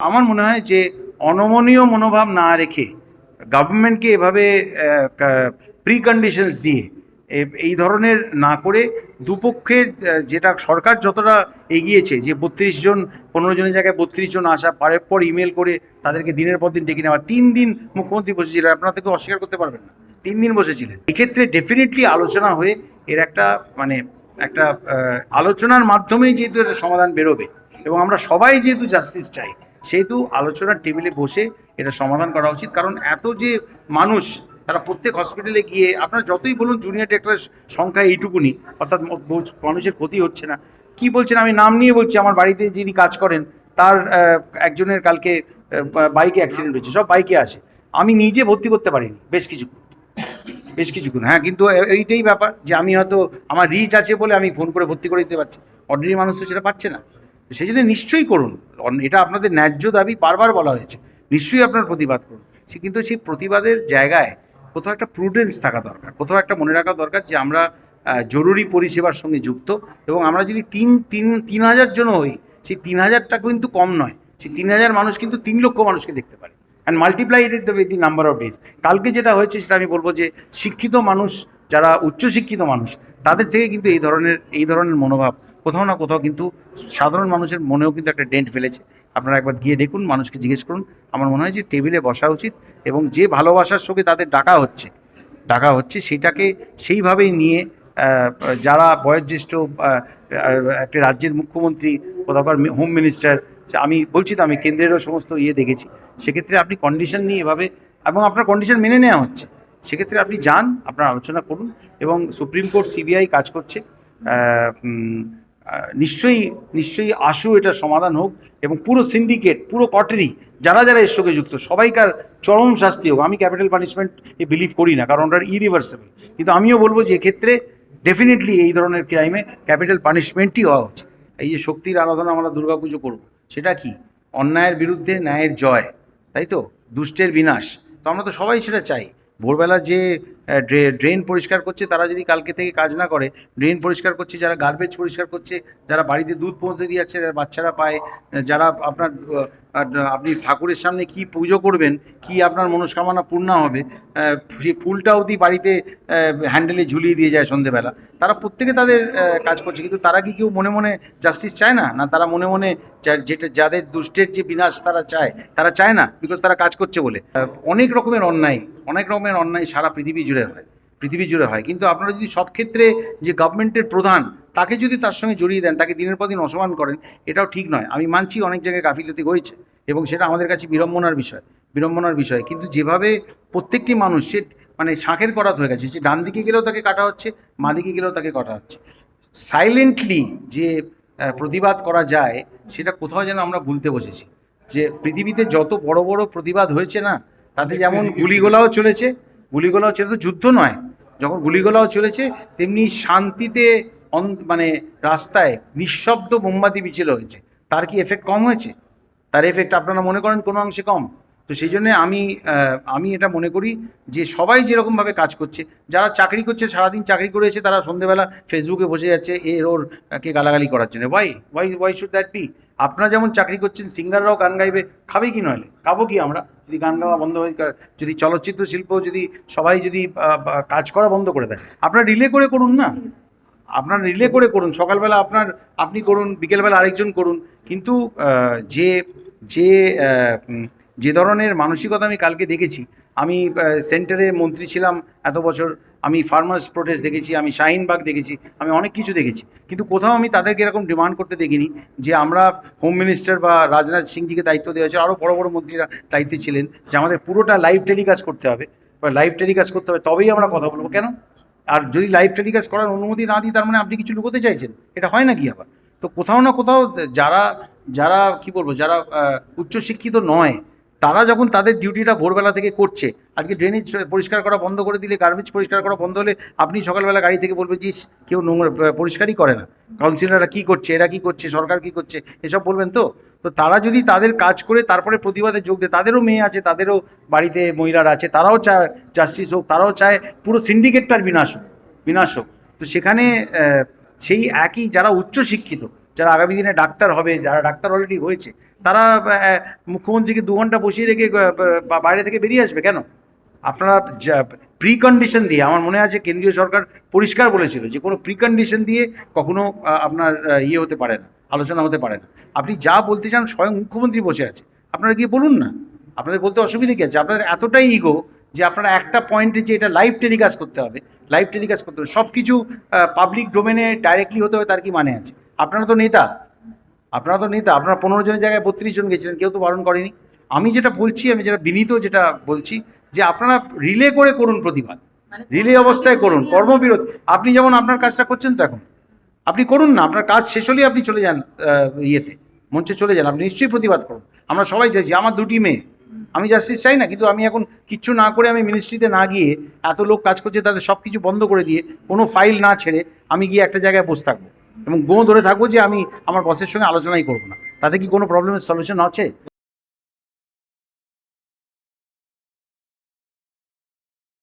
আমার মনে হয় যে অনমনীয় মনোভাব না রেখে গভর্নমেন্টকে এভাবে প্রি কন্ডিশনস দিয়ে এই ধরনের না করে দুপক্ষের যেটা সরকার যতটা এগিয়েছে, যে বত্রিশ জন, পনেরো জনের জায়গায় বত্রিশ জন আসা, পরের পর ইমেল করে তাদেরকে দিনের পর দিন ডেকে নেওয়া, তিন দিন মুখ্যমন্ত্রী বসেছিলেন, আপনারা থেকে অস্বীকার করতে পারবেন না, তিন দিন বসেছিলেন। এক্ষেত্রে ডেফিনেটলি আলোচনা হয়ে এর একটা মানে একটা আলোচনার মাধ্যমেই যেহেতু এটা সমাধান বেরোবে, এবং আমরা সবাই যেহেতু জাস্টিস চাই সেহেতু আলোচনার টেবিলে বসে এটা সমাধান করা উচিত। কারণ এত যে মানুষ, তারা প্রত্যেক হসপিটালে গিয়ে, আপনারা যতই বলুন জুনিয়র ডাক্তারের সংখ্যা এইটুকুনি, অর্থাৎ মানুষের ক্ষতি হচ্ছে না। কি বলছেন? আমি নাম নিয়ে বলছি, আমার বাড়িতে যিনি কাজ করেন, তার একজনের কালকে বাইকে অ্যাক্সিডেন্ট হয়েছে, সব বাইকে আসে আমি নিজে ভর্তি করতে পারিনি, বেশ কিছুক্ষণ। বেশ কিছুক্ষণ হ্যাঁ কিন্তু এইটাই ব্যাপার যে আমি হয়তো, আমার রিচ আছে বলে আমি ফোন করে ভর্তি করে দিতে পারছি। অর্ডিনারি মানুষ তো সেটা পাচ্ছে না। সেই জন্য নিশ্চয়ই করুন। এটা আপনাদের ন্যায্য দাবি বারবার বলা হয়েছে। নিশ্চয়ই আপনার প্রতিবাদ করুন। সে কিন্তু সেই প্রতিবাদের জায়গায় কোথাও একটা প্রুডেন্স থাকা দরকার। কোথাও একটা মনে রাখা দরকার যে আমরা জরুরি পরিষেবার সঙ্গে যুক্ত এবং আমরা যদি তিন তিন তিন হাজার জন হই, সেই তিন হাজারটা কিন্তু কম নয়। সেই তিন হাজার মানুষ কিন্তু তিন লক্ষ মানুষকে দেখতে পারে। And multiply it the number of days কালকে যেটা হয়েছে সেটা আমি বলব যে শিক্ষিত মানুষ যারা উচ্চশিক্ষিত মানুষ, তাদের থেকে কিন্তু এই ধরনের এই ধরনের মনোভাব কোথাও না কোথাও কিন্তু সাধারণ মানুষের মনেও কিন্তু একটা ডেন্ট ফেলেছে। আপনারা একবার গিয়ে দেখুন, মানুষকে জিজ্ঞেস করুন, আমার মনে হয় যে টেবিলে বসা উচিত এবং যে ভালোবাসার সঙ্গে তাদের ডাকা হচ্ছে ডাকা হচ্ছে সেটাকে সেইভাবেই নিয়ে যারা বয়োজ্যেষ্ঠ একটা রাজ্যের মুখ্যমন্ত্রী কোথাকার হোম মিনিস্টার আমি বলছি তো, আমি কেন্দ্রেরও সমস্ত ইয়ে দেখেছি। সেক্ষেত্রে আপনি কন্ডিশন নিয়ে এভাবে, এবং আপনার কন্ডিশন মেনে নেওয়া হচ্ছে। সেক্ষেত্রে আপনি যান, আপনার আলোচনা করুন এবং সুপ্রিম কোর্ট সিবিআই কাজ করছে। নিশ্চয়ই নিশ্চয়ই আশু এটা সমাধান হোক এবং পুরো সিন্ডিকেট পুরো কটেরি যারা যারা এর সঙ্গে যুক্ত, সবাইকার চরম শাস্তি হোক। আমি ক্যাপিটাল পানিশমেন্ট এ বিলিভ করি না, কারণ ওটা ইরিভার্সেবল কিন্তু আমিও বলব যে এক্ষেত্রে ডেফিনেটলি এই ধরনের ক্রাইমে ক্যাপিটাল পানিশমেন্টই হওয়া উচিত। এই যে শক্তির আরাধনা আমরা দুর্গাপুজো করব, সেটা কি? অন্যায়ের বিরুদ্ধে ন্যায়ের জয়, তাই তো? দুষ্টের বিনাশ। তো আমরা তো সবাই সেটা চাই। ভোরবেলা যে ড্রে- ড্রেন পরিষ্কার করছে, তারা যদি কালকে থেকে কাজ না করে, ড্রেন পরিষ্কার করছে, যারা গার্বেজ পরিষ্কার করছে, যারা বাড়িতে দুধ পৌঁছে দিয়ে যাচ্ছে বাচ্চারা পায়, যারা আপনার আপনি ঠাকুরের সামনে কি পুজো করবেন, কি আপনার মনস্কামনা পূর্ণ হবে ফুলটা অবধি বাড়িতে হ্যান্ডেলে ঝুলিয়ে দিয়ে যায় সন্ধেবেলা, তারা প্রত্যেকে তাদের কাজ করছে, কিন্তু তারা কি কেউ মনে মনে জাস্টিস চায় না? না, তারা মনে মনে যেটা, যাদের দুষ্টের যে বিনাশ তারা চায় তারা চায় না বিকজ তারা কাজ করছে বলে। অনেক রকমের অন্যায়, অনেক রকমের অন্যায় সারা পৃথিবী জুড়ে হয়, পৃথিবী জুড়ে হয়। কিন্তু আপনারা যদি সব ক্ষেত্রে যে গভর্নমেন্টের প্রধান তাকে যদি তার সঙ্গে জড়িয়ে দেন, তাকে দিনের পর দিন অসমান করেন, এটাও ঠিক নয়। আমি মানছি অনেক জায়গায় গাফিলতি হয়েছে এবং সেটা আমাদের কাছে বিড়ম্বনার বিষয় বিড়ম্বনার বিষয়। কিন্তু যেভাবে প্রত্যেকটি মানুষ সে মানে শাঁখের করাত হয়ে গেছে যে ডান দিকে গেলেও তাকে কাটা হচ্ছে, মা দিকে গেলেও তাকে কাটা হচ্ছে। সাইলেন্টলি যে প্রতিবাদ করা যায়, সেটা কোথাও যেন আমরা ভুলতে বসেছি। যে পৃথিবীতে যত বড় বড় প্রতিবাদ হয়েছে না, তাতে যেমন গুলিগোলাও চলেছে, গুলিগোলাও চলে তো যুদ্ধ নয়। যখন গুলিগোলাও চলেছে, তেমনি শান্তিতে মানে রাস্তায় নিঃশব্দ মোমবাতি মিছিল হয়েছে। তার কি এফেক্ট কম হয়েছে? তার এফেক্ট আপনারা মনে করেন কোনো অংশে কম। তো সেই জন্যে আমি আমি এটা মনে করি যে সবাই যেরকমভাবে কাজ করছে, যারা চাকরি করছে, সারাদিন চাকরি করে তারা সন্ধেবেলা ফেসবুকে বসে যাচ্ছে এর, ওর, কে গালাগালি করার জন্য। Why why why should that be আপনারা যেমন চাকরি করছেন, সিঙ্গাররাও গান গাইবে, খাবে কি নইলে খাব কি আমরা? যদি গান গাওয়া বন্ধ হয়ে যদি চলচ্চিত্র শিল্প, যদি সবাই যদি কাজ করা বন্ধ করে দেয়। আপনারা রিলে করে করুন না। আপনার রিলে করে করুন, সকালবেলা আপনার, আপনি করুন, বিকেলবেলা আরেকজন করুন। কিন্তু যে যে যে ধরনের মানসিকতা আমি কালকে দেখেছি, আমি সেন্টারে মন্ত্রী ছিলাম এত বছর, আমি ফার্মার্স প্রোটেস্ট দেখেছি, আমি শাহিনবাগ দেখেছি, আমি অনেক কিছু দেখেছি। কিন্তু কোথাও আমি তাদেরকে এরকম ডিমান্ড করতে দেখিনি যে আমরা হোম মিনিস্টার বা রাজনাথ সিংজিকে দায়িত্ব দেওয়া হয়েছে আরও বড় বড় মন্ত্রীরা দায়িত্বে ছিলেন যে আমাদের পুরোটা লাইভ টেলিকাস্ট করতে হবে। বা লাইভ টেলিকাস্ট করতে হবে, তবেই আমরা কথা বলব। কেন? আর যদি লাইভ টেলিকাস্ট করার অনুমতি না দিই, তার মানে আপনি কিছু লুকোতে চাইছেন? এটা হয় না কি আবার? তো কোথাও না কোথাও, যারা যারা, কি বলব, যারা উচ্চশিক্ষিত নয় তারা যখন তাদের ডিউটিটা ভোরবেলা থেকে করছে, আজকে ড্রেনেজ পরিষ্কার করা বন্ধ করে দিলে গার্বেজ পরিষ্কার করা বন্ধ হলে আপনি সকালবেলা গাড়ি থেকে বলবেন যে কেউ নোংরা পরিষ্কারই করে না। কাউন্সিলররা কী করছে, এরা কী করছে, সরকার কী করছে? এসব বলবেন তো? তো তারা যদি তাদের কাজ করে, তারপরে প্রতিবাদে যোগ দেয়, তাদেরও মেয়ে আছে, তাদেরও বাড়িতে মহিলারা আছে, তারাও চায় জাস্টিস হোক, তারাও চায় পুরো সিন্ডিকেটটার বিনাশ হোক বিনাশ হোক। তো সেখানে সেই একই যারা উচ্চশিক্ষিত যারা আগামী দিনে ডাক্তার হবে, যারা ডাক্তার অলরেডি হয়েছে, তারা মুখ্যমন্ত্রীকে দু ঘণ্টা বসিয়ে রেখে বাইরে থেকে বেরিয়ে আসবে কেন? আপনারা প্রি কন্ডিশন দিয়ে, আমার মনে আছে কেন্দ্রীয় সরকার পরিষ্কার বলেছিল যে কোনো প্রি কন্ডিশন দিয়ে কখনো আপনার ইয়ে হতে পারে না, আলোচনা হতে পারে না। আপনি যা বলতে চান স্বয়ং মুখ্যমন্ত্রী বসে আছে। আপনারা গিয়ে বলুন না। আপনাদের বলতে অসুবিধা কী আছে? আপনাদের এতটাই ইগো যে আপনারা একটা পয়েন্টে যে এটা লাইভ টেলিকাস্ট করতে হবে লাইভ টেলিকাস্ট করতে হবে সব কিছু পাবলিক ডোমেনে ডাইরেক্টলি হতে হবে, তার কি মানে আছে? আপনারা তো নেতা। আপনারা তো নেতা। আপনারা পনেরো জনের জায়গায় বত্রিশ জন গেছিলেন কেউ তো বারণ করেনি। আমি যেটা বলছি আমি যেটা বিনীত যেটা বলছি যে আপনারা রিলে করে করুন প্রতিবাদ। রিলে অবস্থায় করুন কর্মবিরোধ আপনি যেমন আপনার কাজটা করছেন তো এখন। আপনি করুন না আপনার কাজ শেষ হলেই আপনি চলে যান ইয়েতে মঞ্চে চলে যান। আপনি নিশ্চয়ই প্রতিবাদ করুন। আমরা সবাই চাইছি আমার দুটি মেয়ে। আমি জাস্টিস চাই না কিন্তু আমি এখন কিচ্ছু না করে আমি মিনিস্ট্রিতে না গিয়ে এত লোক কাজ করছে তাদের সব কিছু বন্ধ করে দিয়ে কোনো ফাইল না ছেড়ে আমি গিয়ে একটা জায়গায় বসে থাকব। এবং গো ধরে থাকব যে আমি আমার বসের সঙ্গে আলোচনাই করব না। তাতে কি কোনো প্রবলেমের সলিউশন আছে?